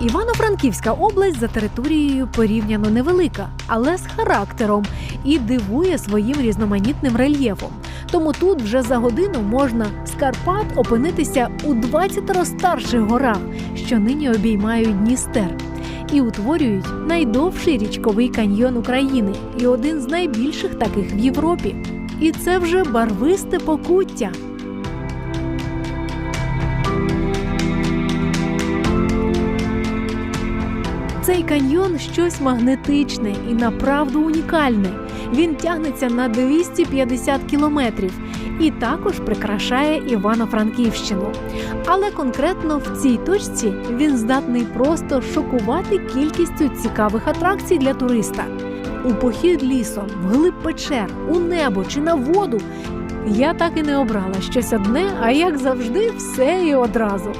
Івано-Франківська область за територією порівняно невелика, але з характером і дивує своїм різноманітним рельєфом. Тому тут вже за годину можна з Карпат опинитися у 20 старших горах, що нині обіймають Дністер, і утворюють найдовший річковий каньйон України і один з найбільших таких в Європі. І це вже барвисте покуття. Цей каньйон щось магнетичне і направду унікальне. Він тягнеться на 250 кілометрів і також прикрашає Івано-Франківщину. Але конкретно в цій точці він здатний просто шокувати кількістю цікавих атракцій для туриста. У похід лісом, вглиб печер, у небо чи на воду. Я так і не обрала щось одне, а як завжди, все і одразу.